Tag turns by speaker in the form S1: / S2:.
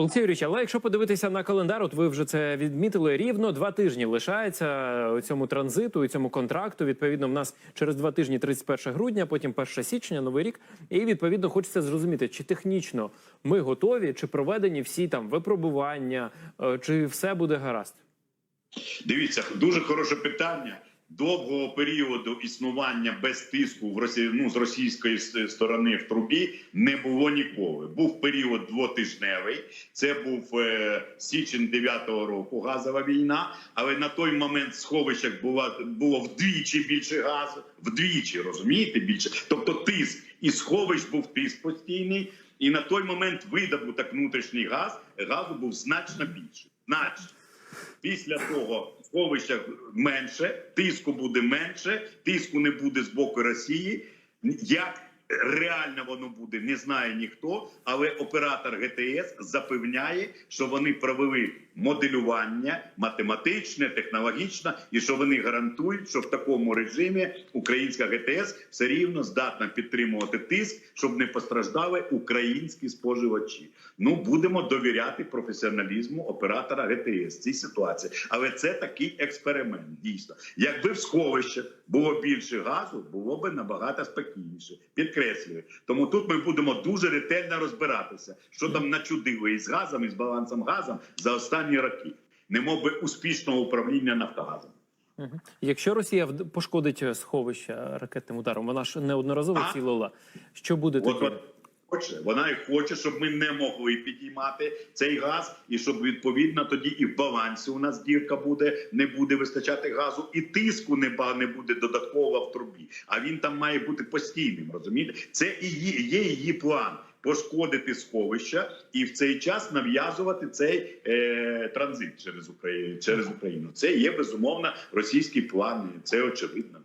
S1: Олексій Юрійович, але якщо подивитися на календар, от ви вже це відмітили рівно два тижні лишається цьому транзиту і цьому контракту. Відповідно, в нас через два тижні 31 грудня, потім 1 січня, новий рік. І відповідно хочеться зрозуміти, чи технічно ми готові, чи проведені всі там випробування, е, чи все буде гаразд.
S2: Дивіться, дуже хороше питання. Довгого періоду існування без тиску в Росії, ну, з російської сторони в трубі не було ніколи. Був період двотижневий. Це був е, січень 9-го року газова війна. Але на той момент в сховищах було, було вдвічі більше газу, вдвічі розумієте більше. Тобто тиск і сховищ був тиск постійний. І на той момент видобуток внутрішній газ газу був значно більший. Значно. Після того в менше, тиску буде менше, тиску не буде з боку Росії. Як реально воно буде, не знає ніхто. Але оператор ГТС запевняє, що вони провели моделювання математичне, технологічне, і що вони гарантують, що в такому режимі українська ГТС все рівно здатна підтримувати тиск, щоб не постраждали українські споживачі. Ну будемо довіряти професіоналізму оператора ГТС цій ситуації. Але це такий експеримент. Дійсно, якби в сховищах було більше газу, було би набагато спокійніше. Підкреслюю. Тому тут ми будемо дуже ретельно розбиратися, що там начудили із газом, із балансом газом за останні роки. Немов би успішного управління Нафтогазом.
S1: Якщо Росія пошкодить е, сховища ракетним ударом, вона ж неодноразово
S2: А?
S1: цілила. Що буде тоді?
S2: вона хоче, вона і хоче, щоб ми не могли підіймати цей газ, і щоб відповідно тоді і в балансі у нас дірка буде, не буде вистачати газу, і тиску не буде додатково в трубі. А він там має бути постійним. Розумієте, це і є її план. Пошкодити сховища і в цей час нав'язувати цей е, транзит через Україну через Україну. Це є безумовно російський план. Це очевидно.